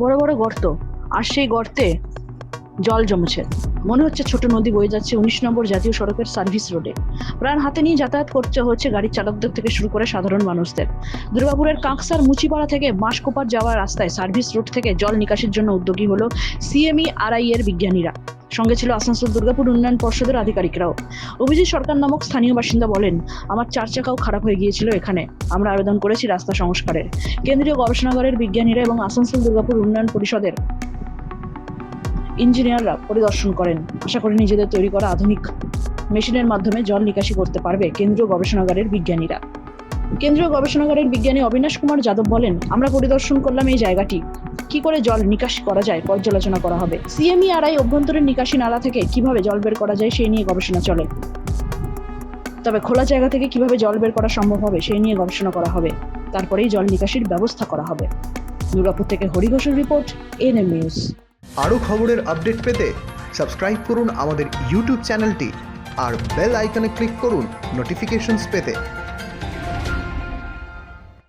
বড় বড় গর্ত, আর সেই গর্তে জল জমেছে। মনে হচ্ছে ছোট নদী বয়ে যাচ্ছে উনিশ নম্বর জাতীয় সড়কের সার্ভিস রোডে প্রাণ হাতে নিয়ে যাতায়াত করতে হচ্ছে গাড়ির চালকদের থেকে শুরু করে সাধারণ মানুষদের। দুর্গাপুরের কাঁকসার মুচিপাড়া থেকে বাঁশকোপার যাওয়ার রাস্তায় সার্ভিস রোড থেকে জল নিকাশের জন্য উদ্যোগী হলো সিএমই আরআই এর বিজ্ঞানীরা। সঙ্গে ছিল আসানসোল দুর্গাপুর উন্নয়ন পর্ষদের আধিকারিকরাও। অভিজিৎ সরকার নামক স্থানীয় বাসিন্দা বলেন, আমার চার চাকাও খারাপ হয়ে গিয়েছিল এখানে। আমরা আবেদন করেছি রাস্তা সংস্কারের। কেন্দ্রীয় গবেষণাগারের বিজ্ঞানীরা এবং আসানসোল দুর্গাপুর উন্নয়ন পরিষদের ইঞ্জিনিয়াররা পরিদর্শন করেন। আশা করি নিজেদের তৈরি করা আধুনিক মেশিনের মাধ্যমে জল নিকাশি করতে পারবে কেন্দ্রীয় গবেষণাগারের বিজ্ঞানীরা। কেন্দ্রীয় গবেষণাগারের বিজ্ঞানী অবিনাশ কুমার যাদব বলেন, আমরা পরিদর্শন করলাম এই জায়গাটি। কি করে জল নিকাশি করা যায় পর্যালোচনা করা হবে। সিএমই আরআই অভ্যন্তরীণ নিকাশি নালা থেকে কীভাবে জল বের করা যায় সেই নিয়ে গবেষণা চলে। তবে খোলা জায়গা থেকে কীভাবে জল বের করা সম্ভব হবে সেই নিয়ে গবেষণা করা হবে। তারপরেই জল নিকাশির ব্যবস্থা করা হবে। দুর্গাপুর থেকে হরি ঘোষের রিপোর্ট, এনএম নিউজ। আরও খবরের আপডেট পেতে সাবস্ক্রাইব করুন আমাদের ইউটিউব চ্যানেলটি আর বেল আইকনে ক্লিক করুন নোটিফিকেশনস পেতে।